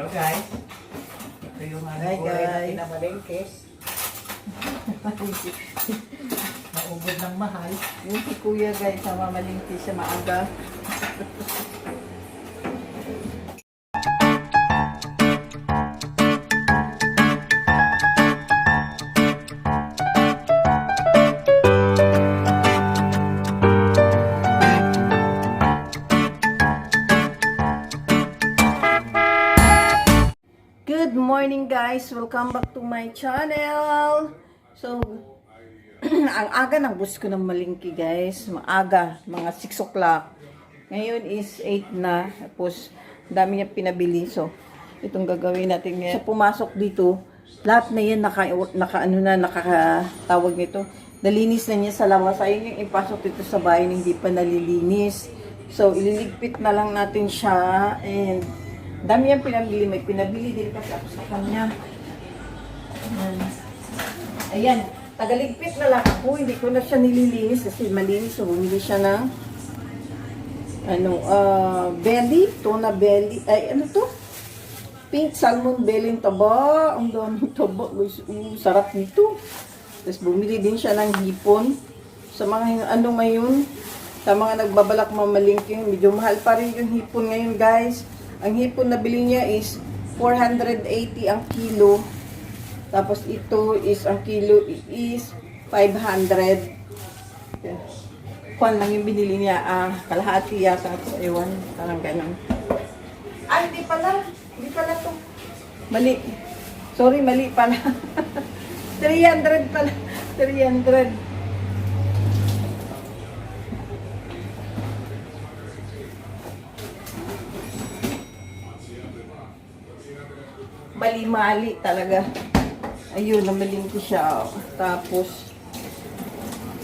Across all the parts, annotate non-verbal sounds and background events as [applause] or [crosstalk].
Hello guys. Ito yung ano Hi, kulay na guys. pinamalengkes. [laughs] Maubod ng mahal. Yung si kuya guys, sa mamalingki siya maaga. [laughs] Welcome back to my channel! So, [clears throat] ang aga ng bus ko ng malingki guys. Maaga, mga 6 o'clock. Ngayon is 8 na. Tapos, dami niya pinabili. So, itong gagawin natin ngayon. So, pumasok dito. Lahat na yan naka, naka ano na, nakakatawag nito. Nalinis na niya sa labas. Ayun yung ipasok dito sa bahay hindi pa nalilinis. So, ililigpit na lang natin siya. And, dami yan pinabili. May pinabili din kasi ako sa kanya. Ayan. Tagaligpit na lang ako. Hindi ko na siya nililinis kasi malinis. So, bumili siya ng ano, ah, belly, tuna belly. Ay, ano to? Pink salmon belly taba. Ang daming taba. Uh, sarap nito. Tapos bumili din siya ng hipon. Sa mga ano ngayon, sa mga nagbabalak mamalingking, medyo mahal pa rin yung hipon ngayon guys. Ang hipon na bili niya is 480 ang kilo. Tapos ito is, ang kilo is 500. Kwan lang yung binili niya, ah, kalahati yata, ewan, parang ganun. Ay, hindi pala, hindi pala to. Mali. Sorry, mali pala. [laughs] 300 pala, 300. Mali-mali talaga. Ayun, namaling ko siya. Tapos,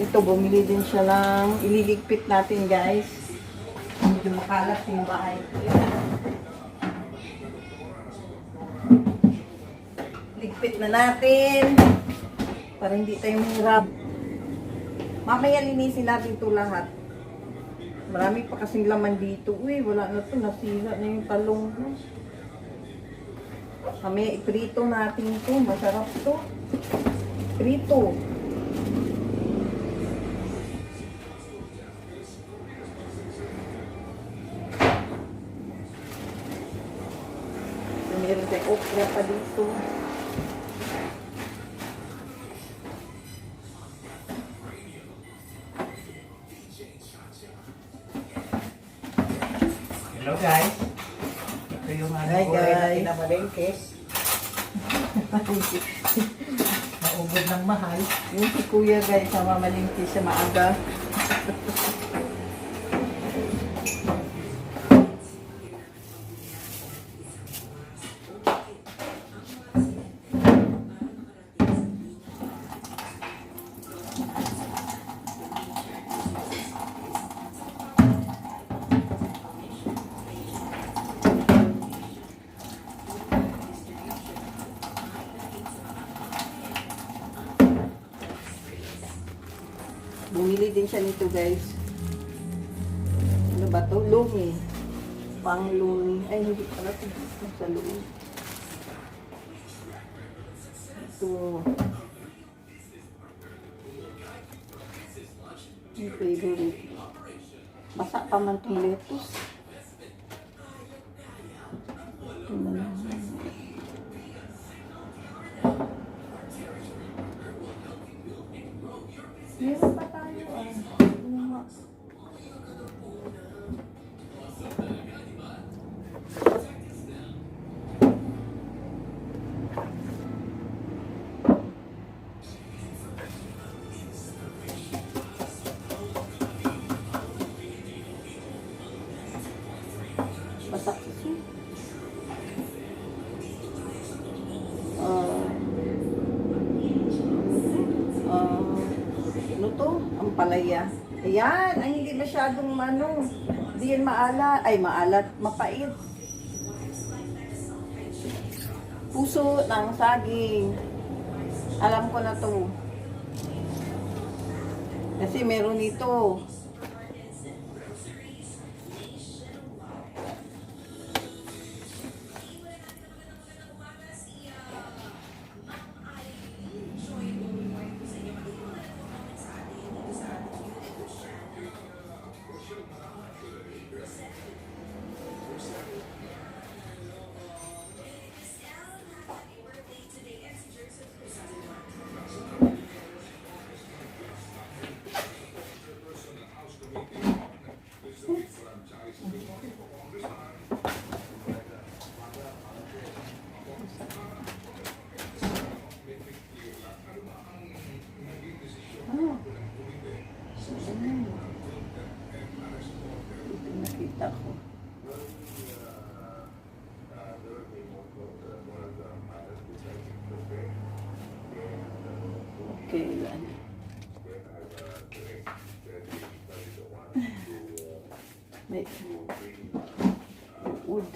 ito, bumili din siya ng ililigpit natin, guys. Medyo makalat yung bahay. Ligpit na natin. Para hindi tayo mahirap. Mamaya linisin natin ito lahat. Marami pa kasing laman dito. Uy, wala na to. Nasira na yung talong. Kami, iprito natin ito. Masarap to. Prito. Meron tayong okra pa dito. Hello guys. Yung ano Hi, na guys. pinamalengkes. [laughs] Maubod ng mahal. Yung si kuya guys, sa mamalingki siya maaga. [laughs] Bumili din siya nito guys. Ano ba to? Lumi. Pang lumi. Ay, hindi pala ito. Sa loob. Ito. Yung favorite. Basa pa man itong lettuce. Ito na Basak kasi. Ah. Ah, ano to? Ang palaya. Ayan, ay hindi masyadong ano, hindi yan maala, ay maalat, mapait. Puso ng saging. Alam ko na to. Kasi meron ito. Nakita ko. Okay, yan. May wood.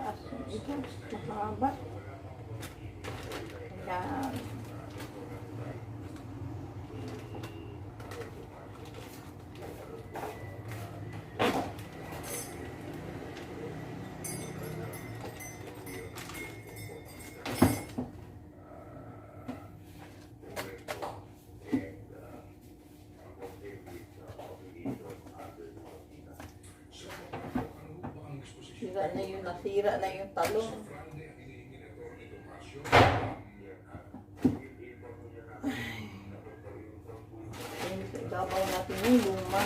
Taas ito, mahaba. Ayan. Sira na yung nasira na yung talong. nenhuma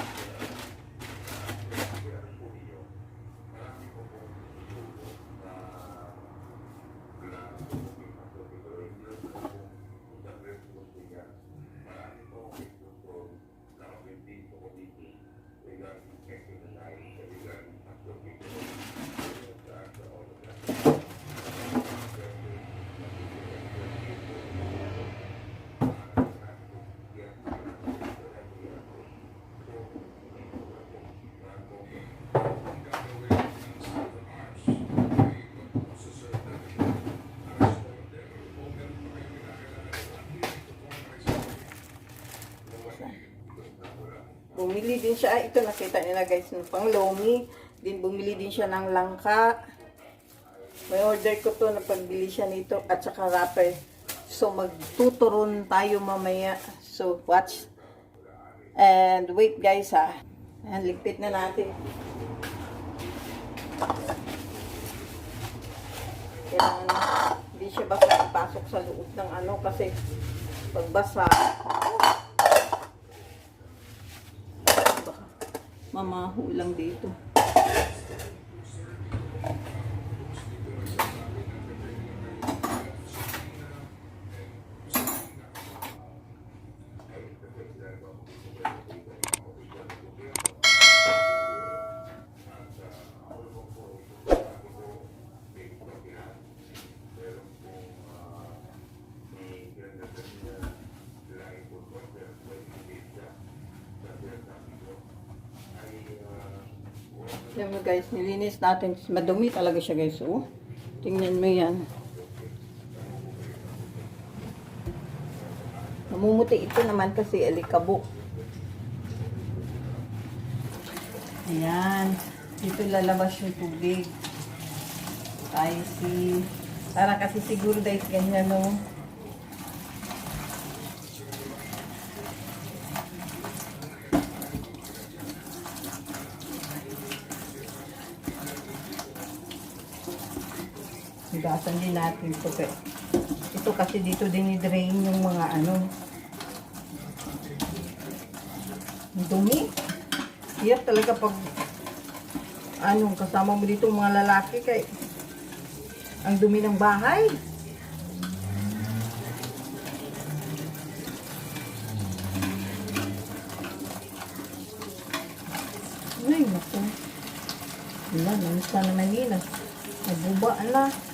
Bumili din siya, ito nakita niyo na guys, ng pang lomi. Din bumili din siya ng langka. May order ko to, napagbili siya nito at saka wrapper. So magtuturon tayo mamaya. So watch. And wait guys ha. Ayan, ligpit na natin. Kailangan hindi siya basta ipasok sa loob ng ano kasi pagbasa mamaho lang dito. Yan mo guys, nilinis natin. Madumi talaga siya guys. Oh. Tingnan mo yan. Namumuti ito naman kasi alikabo. Ayan. Dito lalabas yung tubig. Si... Para kasi siguro dahil ganyan no. Higasan din natin ito. Ito kasi dito din i-drain yung mga ano. Dumi. Hirap talaga pag ano, kasama mo dito mga lalaki kay ang dumi ng bahay. Ay, naku. Wala, namusta naman nila. Nabuba, ala.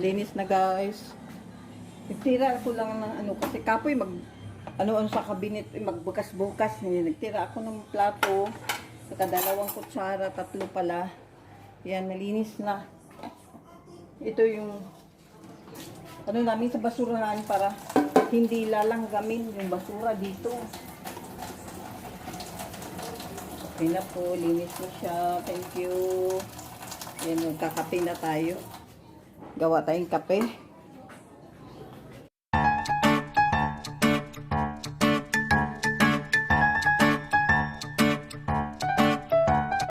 Malinis na guys. Nagtira ako lang ng ano, kasi kapoy mag, ano, ano sa kabinet, eh, magbukas-bukas. Eh, Nagtira ako ng plato, saka dalawang kutsara, tatlo pala. Yan, malinis na. Ito yung, ano namin sa basurahan para hindi lalanggamin yung basura dito. Okay na po, linis na siya. Thank you. Yan, magkakape na tayo. Gawa tayong kape.